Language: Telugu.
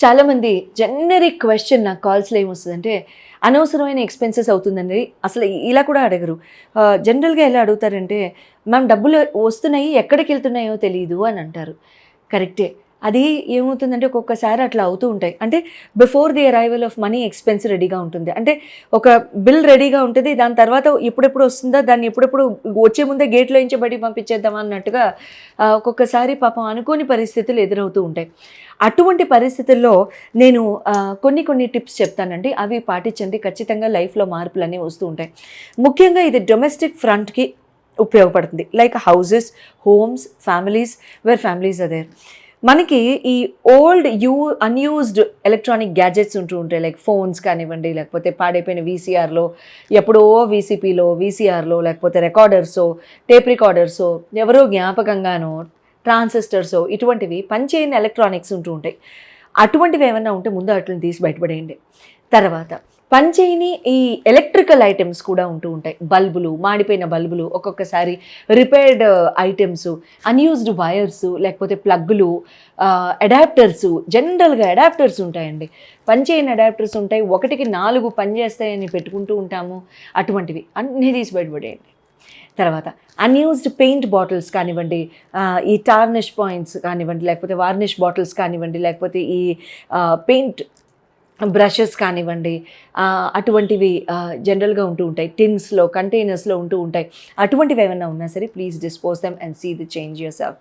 చాలామంది జనరిక్ క్వశ్చన్ నాకు కాల్స్లో ఏమొస్తుందంటే అనవసరమైన ఎక్స్పెన్సెస్ అవుతుందండి. అసలు ఇలా కూడా అడగరు. జనరల్గా ఎలా అడుగుతారంటే మ్యామ్ డబ్బులు వస్తున్నాయి ఎక్కడికి వెళ్తున్నాయో తెలియదు అని అంటారు. కరెక్టే. అది ఏమవుతుందంటే ఒక్కొక్కసారి అట్లా అవుతూ ఉంటాయి. అంటే before the arrival of money expense రెడీగా ఉంటుంది. అంటే ఒక బిల్ రెడీగా ఉంటుంది. దాని తర్వాత ఎప్పుడెప్పుడు వస్తుందా దాన్ని ఎప్పుడెప్పుడు వచ్చే ముందే గేట్లో నుంచి బయటికి పంపించేద్దాం అన్నట్టుగా ఒక్కొక్కసారి పాపం అనుకోని పరిస్థితులు ఎదురవుతూ ఉంటాయి. అటువంటి పరిస్థితుల్లో నేను కొన్ని కొన్ని టిప్స్ చెప్తానండి. అవి పాటించండి. ఖచ్చితంగా లైఫ్లో మార్పులు అనేవి వస్తూ ఉంటాయి. ముఖ్యంగా ఇది డొమెస్టిక్ ఫ్రంట్కి ఉపయోగపడుతుంది. Like houses homes families where families other మనకి ఈ old you unused electronic gadgets ఉంటూ ఉంటాయి లైక్ ఫోన్స్ కానివ్వండి లేకపోతే పాడైపోయిన వీసీఆర్లో ఎప్పుడో వీసీపీలో వీసీఆర్లో లేకపోతే రికార్డర్సో టేప్ రికార్డర్సో ఎవరో జ్ఞాపకంగానో ట్రాన్సిస్టర్సో ఇటువంటివి పనిచేయని ఎలక్ట్రానిక్స్ ఉంటూ ఉంటాయి. అటువంటివి ఏమైనా ఉంటే ముందు వాటిని తీసి బయటపడేయండి. తర్వాత పనిచేయని ఈ ఎలక్ట్రికల్ ఐటమ్స్ కూడా ఉంటూ ఉంటాయి. బల్బులు మాడిపోయిన బల్బులు ఒక్కొక్కసారి రిపేర్డ్ ఐటమ్స్ అన్యూజ్డ్ వైర్స్ లేకపోతే ప్లగ్లు అడాప్టర్స్ జనరల్గా అడాప్టర్స్ ఉంటాయండి. పనిచేయని అడాప్టర్స్ ఉంటాయి. ఒకటికి నాలుగు పనిచేస్తాయని పెట్టుకుంటూ ఉంటాము. అటువంటివి అన్నీ తీసి బయటపడేయండి. తర్వాత అన్యూజ్డ్ పెయింట్ బాటిల్స్ కానివ్వండి ఈ టార్నిష్ పాయింట్స్ కానివ్వండి లేకపోతే వార్నిష్ బాటిల్స్ కానివ్వండి లేకపోతే ఈ పెయింట్ బ్రషెస్ కానివ్వండి అటువంటివి జనరల్గా ఉంటూ ఉంటాయి. టిన్స్లో కంటైనర్స్లో ఉంటూ ఉంటాయి. అటువంటివి ఏమైనా ఉన్నా సరే please dispose them and see the change yourself